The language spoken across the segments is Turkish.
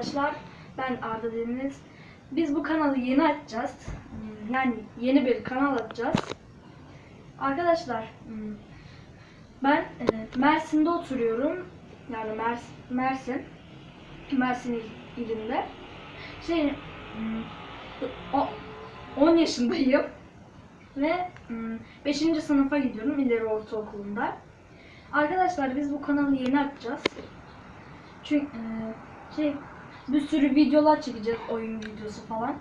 arkadaşlar. Ben Arda Deniz. Biz bu kanalı yeni açacağız. Hmm, Yani yeni bir kanal açacağız. Arkadaşlar hmm, ben e, Mersin'de oturuyorum. Yani Mers Mersin. Mersin il- ilinde. Şey hmm, o- 10 yaşındayım. Ve 5. sınıfa gidiyorum ileri ortaokulunda. Arkadaşlar biz bu kanalı yeni açacağız. Çünkü e, şey bir sürü videolar çekeceğiz oyun videosu falan.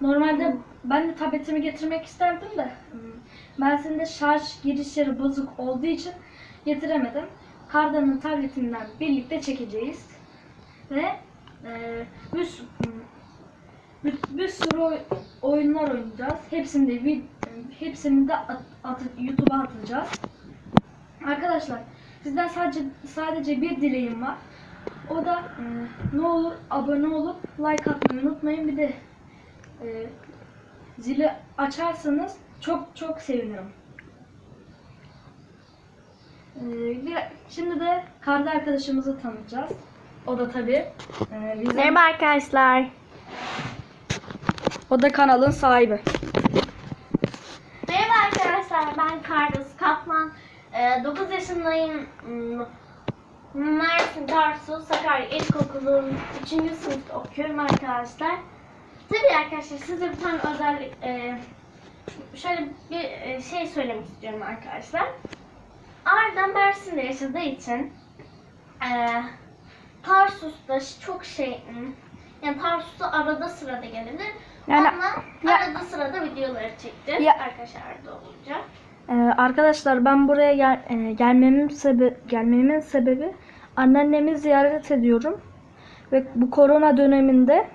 Normalde ben de tabletimi getirmek isterdim de hmm, Mersin'de şarj girişleri bozuk olduğu için getiremedim. Karda'nın tabletinden birlikte çekeceğiz. Ve e, bir, bir, bir sürü oy- oyunlar oynayacağız. Hepsini de hepsini de at, atıp YouTube'a atacağız. Arkadaşlar sizden sadece sadece bir dileğim var. O da e, ne olur abone olup like atmayı unutmayın. Bir de e, zili açarsanız çok çok sevinirim. E, şimdi de karda arkadaşımızı tanıyacağız. O da tabii e, bizim, Merhaba arkadaşlar. o da kanalın sahibi. Merhaba arkadaşlar. Ben Carlos Kaplan. 9 yaşındayım. Mersin Tarsus Sakarya İlkokulu'nun 3. sınıfta okuyorum arkadaşlar. Tabii arkadaşlar size bir tane özellik e, şöyle bir e, şey söylemek istiyorum arkadaşlar. Arda Mersin'de yaşadığı için e, Tarsus'ta çok şey yani Tarsus'ta arada sırada gelebilir. Yani- Ama ya- arada sırada videoları çekti. Ya- Arkadaşlar arada olunca. Ee, arkadaşlar ben buraya gel, e, gelmemin sebebi gelmemin sebebi anneannemi ziyaret ediyorum ve bu korona döneminde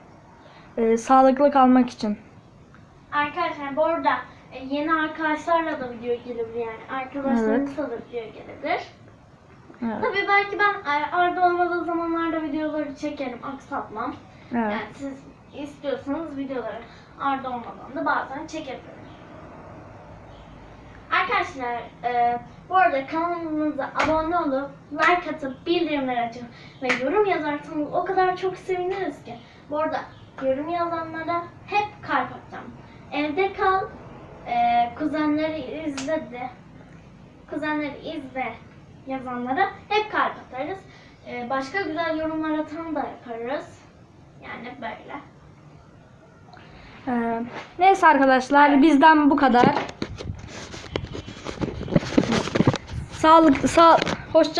e, sağlıklı kalmak için. Arkadaşlar bu arada e, yeni arkadaşlarla da video gelebilir yani. Arkadaşlarımızla da video gelebilir. Evet. Tabii belki ben e, Arda olmadığı zamanlarda videoları çekerim, aksatmam. evet. Yani siz istiyorsanız videoları Arda olmadan da bazen çekebilirim. Arkadaşlar e, bu arada kanalımıza abone olup like atıp bildirimleri açın ve yorum yazarsanız o kadar çok seviniriz ki. Bu arada yorum yazanlara hep kalp atacağım. Evde kal, e, kuzenleri izle de, kuzenleri izle yazanlara hep kalp atarız. E, başka güzel yorumlar atan da yaparız. Yani böyle. Ee, neyse arkadaşlar bizden bu kadar. Sağlık sağ hoşça